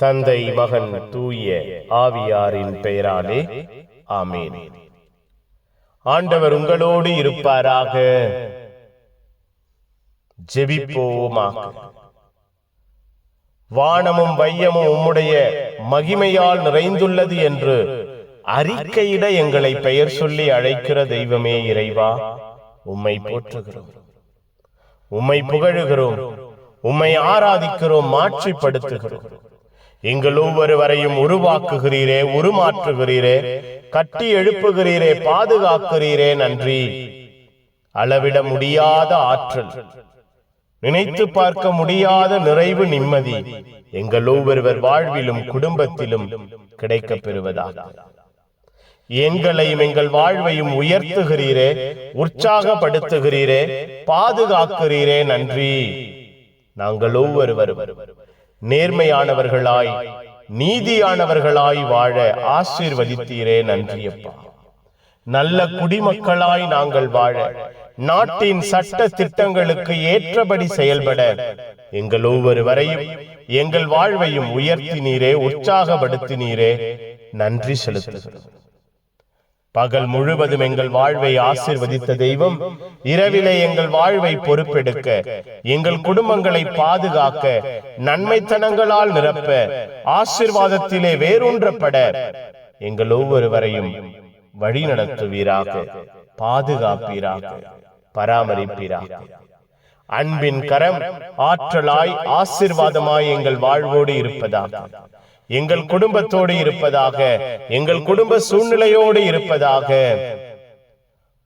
தந்தை மகன் தூய ஆவியாரின் பெயராலே ஆமேன். ஆண்டவர் உங்களோடு இருப்பாராக. ஜெபிப்போமாக வானமும் வையமும் உம்முடைய மகிமையால் நிறைந்துள்ளது என்று அறிக்கையிட எங்களை பெயர் சொல்லி அழைக்கிற தெய்வமே இறைவா. உம்மை போற்றுகிறோம். உம்மை புகழுகிறோம். உம்மை ஆராதிக்கிறோம். மாற்றிப்படுத்துகிறோம் எங்கள் ஒவ்வொருவரையும் உருவாக்குகிறீரே உருமாற்றுகிறீரே கட்டி எழுப்புகிறீரே பாதுகாக்கிறீரே நன்றி. அளவிட முடியாத ஆற்றல். நினைத்து பார்க்க முடியாத நிறைவு நிம்மதி. எங்கள் ஒவ்வொருவர் வாழ்விலும் குடும்பத்திலும் கிடைக்கப் பெறுவதாக. எங்களையும் எங்கள் வாழ்வையும் உயர்த்துகிறீரே உற்சாகப்படுத்துகிறீரே பாதுகாக்கிறீரே நன்றி. நாங்கள் ஒவ்வொருவரும் நேர்மையானவர்களாய் நீதியானவர்களாய் வாழ ஆசீர்வதித்தீரே நன்றியப்பா. நல்ல குடிமக்களாய் நாங்கள் வாழ நாட்டின் சட்ட திட்டங்களுக்கு ஏற்றபடி செயல்பட எங்கள் ஒவ்வொருவரையும் எங்கள் வாழ்வையும் உயர்த்தினீரே உற்சாகப்படுத்தினீரே. நன்றி செலுத்துகிறோம். பகல் முழுவதும் எங்கள் வாழ்வை ஆசிர்வதித்த தெய்வம் இரவிலே எங்கள் வாழ்வை பொறுப்பெடுக்க எங்கள் குடும்பங்களை பாதுகாக்க நன்மைத்தனங்களால் நிரப்ப ஆசிர்வாதத்திலே வேரூன்றப்பட எங்கள் ஒவ்வொருவரையும் வழி நடத்துவீராக பாதுகாப்பீராக பராமரிப்பீராக. அன்பின் கரம் ஆற்றலாய் ஆசிர்வாதமாய் எங்கள் வாழ்வோடு இருப்பதாக. எங்கள் குடும்பத்தோடு இருப்பதாக எங்கள் குடும்ப சூழ்நிலையோடு இருப்பதாக.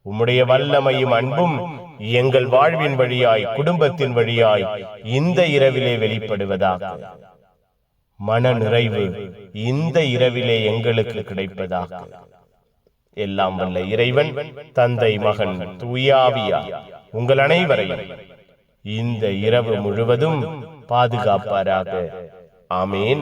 உம்முடைய வல்லமையும் அன்பும் எங்கள் வாழ்வின் வழியாய் குடும்பத்தின் வழியாய் இந்த இரவிலே வெளிப்படுவதாக. மன நிறைவு இந்த இரவிலே எங்களுக்கு கிடைப்பதாக. எல்லாம் வல்ல இறைவன் தந்தை மகன் தூயாவியா உங்கள் அனைவரையும் இந்த இரவு முழுவதும் பாதுகாப்பாராக. ஆமேன்.